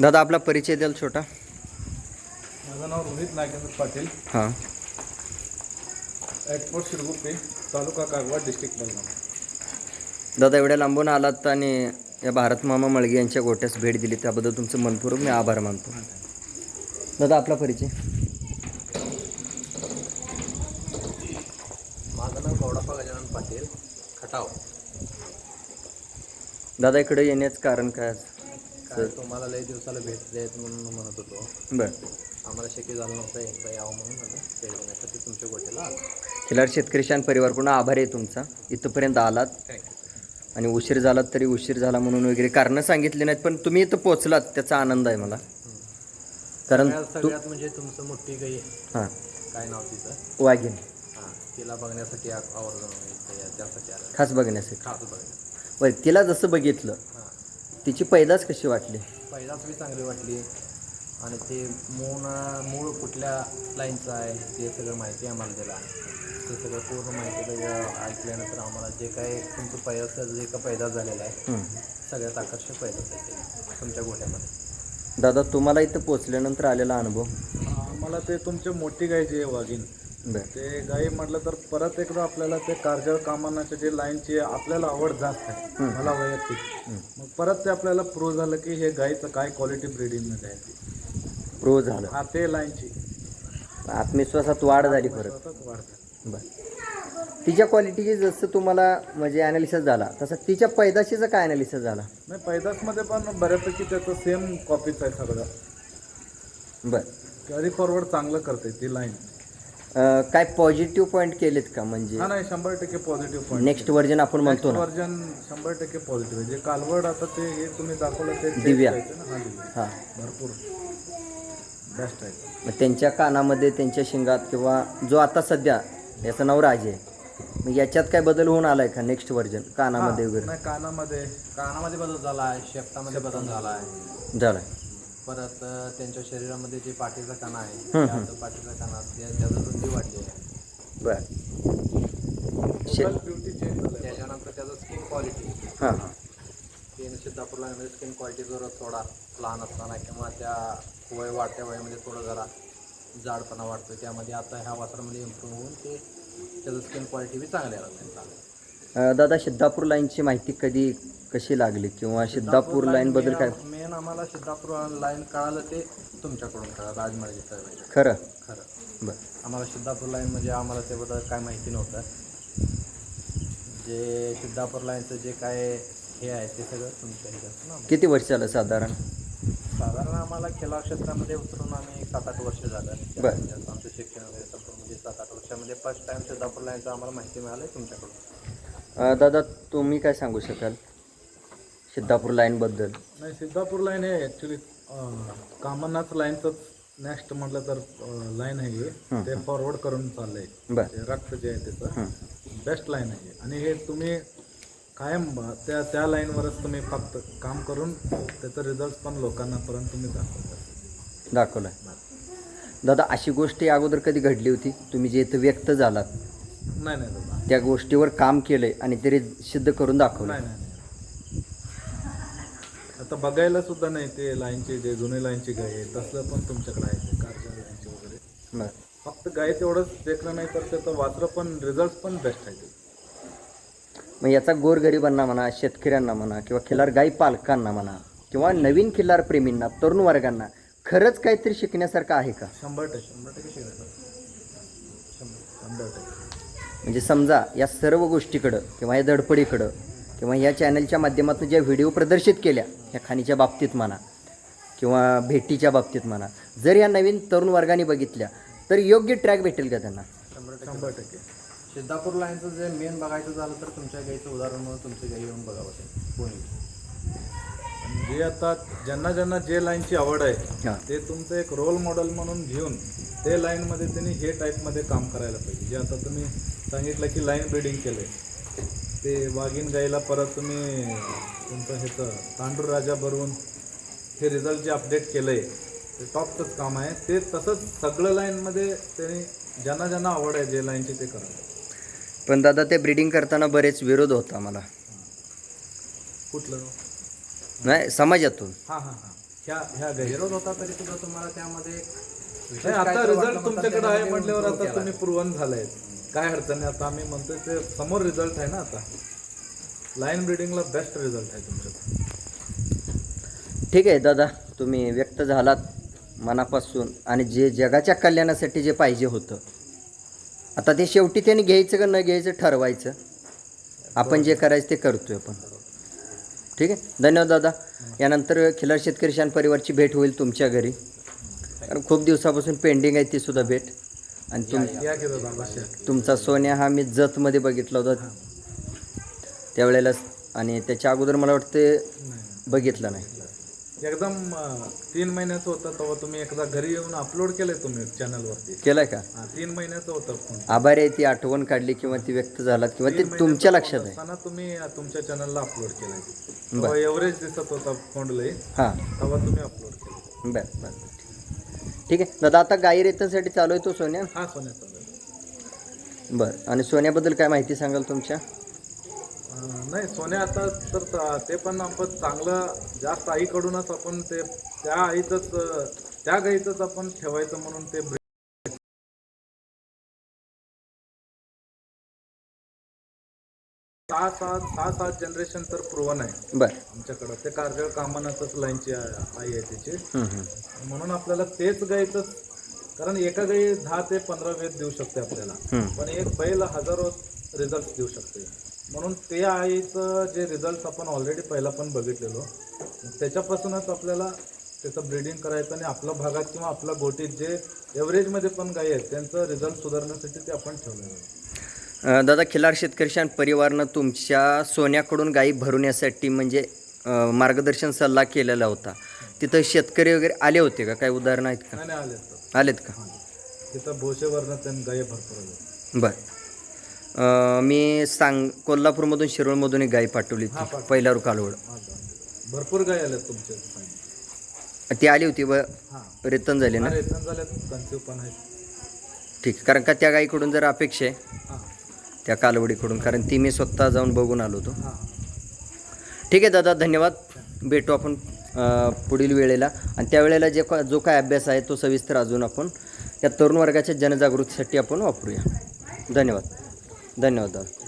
दादा आपला परिचय द्याल छोटा. माझं नाव रोहित नागेंद्र पाटील. हां. Airport Shirguppe taluka Kagwad district Belgaum. दादा एवढ्या लांबून आलात आणि या भारत मामा मळगे यांच्या गोट्यास भेट दिली त्याबद्दल तुमचं मनपूर्वक मी आभार मानतो. दादा आपला परिचय. माझं नाव गौडाप्पा गजानन पाटील खटाव. दादा इकडे येण्याचं कारण काय आज? काय तुम्हाला लई दिवसाला भेट द्यायचं म्हणून म्हणत होतो. बरं. आम्हाला शक्य झालं नव्हतं एकदा यावं म्हणून भेट देण्यासाठी तुमच्या गोट्याला आलो. खिलार शेतकरी शान परिवार पूर्ण आभार आहे तुमचा. इथंपर्यंत आलात. आणि उशीर झालात तरी उशीर झाला म्हणून वगैरे कारणं सांगितली नाहीत पण तुम्ही इथं पोचलात त्याचा आनंद आहे मला. कारण सगळ्यात म्हणजे तुमचं मोठी गाई हां. काय नाव तिचं? वाघीण. हां तिला बघण्यासाठी आवर्जून त्यासाठी खास बघण्यासाठी. खास बघण्यासाठी. तिला जसं बघितलं तिची पैदास कशी वाटली? पहिलाच बी चांगली वाटली. आणि ते मूळ मूळ कुठल्या लाईनचं आहे ते सगळं माहिती आम्हाला दिला ते सगळं पूर्ण माहिती ऐकल्यानंतर आम्हाला जे काय तुमचं पैदास जे काय पैदास झालेलं आहे हं. सगळ्यात आकर्षक पैदास आहे ते तुमच्या गोठ्यामध्ये. दादा तुम्हाला इथं पोचल्यानंतर आलेला अनुभव? मला ते तुमचे मोठी गाय जी आहे वाघीण ते गाई म्हटलं तर परत एकदा आपल्याला ते कारजळ कामानाच्या जे लाईनची आपल्याला आवड जास्त आहे मला वैयक्तिक. मग परत ते आपल्याला प्रूव्ह झालं की हे गाईचं काय क्वालिटी ब्रिडिंगमध्ये आहे ती. प्रो झालं. हा ते लाईनची. आत्मविश्वासात वाढ झाली परत. सतत वाढतात बरं. तिच्या क्वालिटीची जसं तुम्हाला म्हणजे ॲनालिसिस झाला तसं तिच्या पैदाशीचा काय ॲनालिसिस झाला? नाही पैदासमध्ये पण बऱ्यापैकी त्याचं सेम कॉपीच आहे सगळं. बरं. कॅरी फॉरवर्ड चांगलं करते ती लाईन अं, काय पॉझिटिव्ह पॉईंट केलेत का म्हणजे? हा नाही शंभर टक्के पॉझिटिव्ह पॉईंट नेक्स्ट व्हर्जन आपण म्हणतो ना. वर्जन शंभर टक्के पॉझिटिव्ह आहे. जे कालवड आता ते हे तुम्ही दाखवलं ते दिव्या. ना? हा दिव्या. हां. भरपूर. बेस्ट आहे. मग त्यांच्या कानामध्ये त्यांच्या शिंगात किंवा जो आता सध्या याचं नाव राज आहे मग याच्यात काय बदल होऊन आलाय का नेक्स्ट व्हर्जन कानामध्ये वगैरे. नाही कानामध्ये कानामध्ये बदल झाला आहे शेपटामध्ये बदल झाला आहे झालाय. परत त्यांच्या शरीरामध्ये जे पाठीचा काना आहे त्या पाठीचा त्या- त्याचं रुंदी वाढली आहे. बर. त्याच्यानंतर त्याचं स्किन क्वालिटी तीन सिद्धापूरला स्किन क्वालिटी जर थोडा लहान असताना किंवा त्या वय वाढत्या वयामध्ये थोडं जरा जाडपणा वाटतो त्यामध्ये आता ह्या वासरामध्ये इम्प्रूव्ह होऊन ते त्याचं स्किन क्वालिटी बी चांगली लागली अं, दादा सिद्धापूर लाईनची माहिती कधी कशी लागली? किंवा सिद्धापूर लाईन बद्दल काय? मेन आम्हाला सिद्धापूर लाईन कळालं ते तुमच्याकडून कळालं राजमार्गी खरं? खरं. बर. आम्हाला सिद्धापूर लाईन म्हणजे आम्हाला त्याबद्दल काय माहिती नव्हतं. जे सिद्धापूर लाईनचं जे काय हे आहे ते सगळं तुमच्या ह्याच्यात ना. किती वर्ष झालं साधारण? साधारण आम्हाला खेळा क्षेत्रामध्ये उतरून आम्ही सात आठ वर्ष झालं. बरं. आमचं शिक्षण वगैरे संपूर्ण म्हणजे सात आठ वर्षामध्ये. फर्स्ट टाइम सिद्धापूर लाईनचं आम्हाला माहिती मिळाली तुमच्याकडून. दादा तुम्ही काय सांगू शकाल सिद्धापूर लाईनबद्दल नाही सिद्धापूर लाईन हे ॲक्च्युली कामनाच लाईनचंच नेक्स्ट म्हटलं तर लाईन आहे हे. ते फॉरवर्ड करून चाललंय. ते रक्त जे आहे. त्याचं बेस्ट लाईन आहे आणि हे तुम्ही कायम त्या त्या लाईनवरच तुम्ही फक्त काम करून त्याचं रिझल्ट पण लोकांना पर्यंत तुम्ही दाखवता. दाखवलं दादा अशी गोष्ट अगोदर कधी घडली होती? तुम्ही जे इथं व्यक्त झालात नाही नाही दादा त्या गोष्टीवर काम केलंय आणि ते सिद्ध करून दाखवलं नाही नाही नाही. आता बघायला सुद्धा नाही ते लाईनचे जे जुने लाईनची गाय आहे तसलं पण तुमच्याकडे आहे ते कारच्या लाईनचे वगैरे. बरं फक्त गाय तेवढंच देखलं नाही तर त्याचं वासरं पण रिझल्ट पण बेस्ट आहे ते मग याचा गोरगरिबांना म्हणा शेतकऱ्यांना म्हणा किंवा खिलार गाई पालकांना म्हणा किंवा नवीन खिल्लार प्रेमींना तरुण वर्गांना खरंच काहीतरी शिकण्यासारखं आहे का? शंभर टक्के शंभर टक्के शिकायचं शंभर टक्के. म्हणजे समजा या सर्व गोष्टीकडं किंवा या धडपडीकडं किंवा या चॅनलच्या माध्यमातून ज्या व्हिडिओ प्रदर्शित केल्या या खाणीच्या बाबतीत म्हणा किंवा भेटीच्या बाबतीत म्हणा जर या नवीन तरुण वर्गाने बघितल्या तर योग्य ट्रॅक भेटेल का त्यांना? शंभर टक्के. सिद्धापूर लाईनचं जे मेन बघायचं झालं तर तुमच्या गाईचं उदाहरण म्हणून तुमच्या गाई येऊन बघावं कोणी? जे आता ज्यांना ज्यांना जे लाईनची आवड आहे हां. ते तुमचं एक रोल मॉडेल म्हणून घेऊन ते लाईनमध्ये त्यांनी हे टाईपमध्ये काम करायला पाहिजे. जे आता तुम्ही सांगितलं की लाईन ब्रीडिंग केलं आहे ते वाघीण गाईला परत तुम्ही तुमचं ह्याचं तांडूर राजा भरवून हे रिझल्ट जे अपडेट केलं आहे ते टॉपचंच काम आहे. ते तसंच सगळं लाईनमध्ये त्यांनी ज्यांना ज्यांना आवड आहे जे लाईनची ते करा पण दादा ते ब्रीडिंग करताना बरेच विरोध होता मला. कुठलं? नाही समाजातून. हां हां हां. ह्या ह्या गाई विरोध होता तरी सुद्धा तुम्हाला त्यामध्ये विशेष नाही, आता काहीतरी रिझल्ट वाटलं म्हणतात तुमच्याकडे आहे त्यामध्ये म्हटल्यावर improve आता केला. तुम्ही प्रूव्हन झालंय काय अडचण नाही आता आम्ही म्हणतोय ते समोर रिझल्ट आहे ना आता. लाईन ब्रिडिंगला बेस्ट रिझल्ट आहे तुमच्याकडे. ठीक आहे दादा. तुम्ही व्यक्त झालात मनापासून. आणि जे जगाच्या कल्याणासाठी जे पाहिजे होतं. आता ते शेवटी त्यांनी घ्यायचं का न घ्यायचं ठरवायचं. आपण जे करायचं ते करतोय आपण. ठीक आहे? धन्यवाद दादा. यानंतर खिलार शेतकरी शान परिवारची भेट होईल तुमच्या घरी. कारण खूप दिवसापासून पेंडिंग आहे ती सुद्धा भेट. आणि तुम. तुमचा सोन्या हा मी जतमध्ये बघितला होता. त्यावेळेला आणि त्याच्या अगोदर मला वाटतं बघितलं नाही. एकदम तीन महिन्याचं होतं तेव्हा तुम्ही एकदा घरी येऊन अपलोड केलंय तुम्ही चॅनलवरती केलं का? हा तीन महिन्याचं होतं फोन आभारी आहे ती आठवण काढली किंवा ती व्यक्त झालात किंवा ते तुमच्या लक्षात आहे? असताना तुम्ही तुमच्या चॅनलला अपलोड केलंय. तेव्हा एव्हरेज दिसत होता फोंडलंय हां. तेव्हा तुम्ही अपलोड केलं बरं बरं. ठीक आहे. दादा आता गाई रेतनसाठी चालू आहे तो सोन्या? हा सोन्याचा बरं. आणि सोन्याबद्दल काय माहिती सांगाल तुमच्या? नाही सोन्या आता तर त- पण आपण चांगलं जास्त आईकडूनच आपण ते त्या आईचंच त्या गाईचंच आपण ठेवायचं म्हणून ते सहा सात सहा सात जनरेशन तर प्रोवन आहे. बरं. आमच्याकडं. ते कारगळ कामानाचंच लाईनची आई आहे त्याची. म्हणून आपल्याला तेच गाईचंच कारण एका गाई दहा ते पंधरा वेद देऊ शकते आपल्याला. पण एक बैल हजारो रिझल्ट देऊ शकते. म्हणून ते आईचं जे रिझल्ट आपण ऑलरेडी पहिला पण बघितलेलो त्याच्यापासूनच आपल्याला त्याचं ब्रीडिंग करायचं आणि आपल्या भागात किंवा आपल्या गोटीत जे एव्हरेजमध्ये पण गायी आहेत त्यांचं रिझल्ट सुधारण्यासाठी ते आपण ठेवलेलं आहे. दादा खिलार शेतकरी परिवारनं तुमच्या सोन्याकडून गाई भरवण्यासाठी म्हणजे मार्गदर्शन सल्ला केलेला होता. तिथं शेतकरी वगैरे आले होते का? काही उदाहरणं आहेत का? आलेत. का? तिथं भोशेवरनं त्यांनी गायी भरपूर. बरं. अं, मी सांग कोल्हापूरमधून शिरोळमधून एक गाय पाठवली होती. पहिला कालवड हा. भरपूर गायी आल्यात तुमच्या. ती आली होती व हां. रेतन झाली ना? रेतन झाल्यात कन्सिव्ह पण आहेत. ठीक. कारण का त्या गाईकडून जर अपेक्षा आहे हां. त्या कालवडीकडून कारण ती मी स्वतः जाऊन बघून आलो होतो. हां. ठीक आहे दादा धन्यवाद. भेटू आपण अ, पुढील वेळेला. आणि त्यावेळेला जे का- जो काय अभ्यास आहे तो सविस्तर अजून आपण या तरुण वर्गाच्या जनजागृतीसाठी आपण वापरूया. धन्यवाद. धन्यवाद.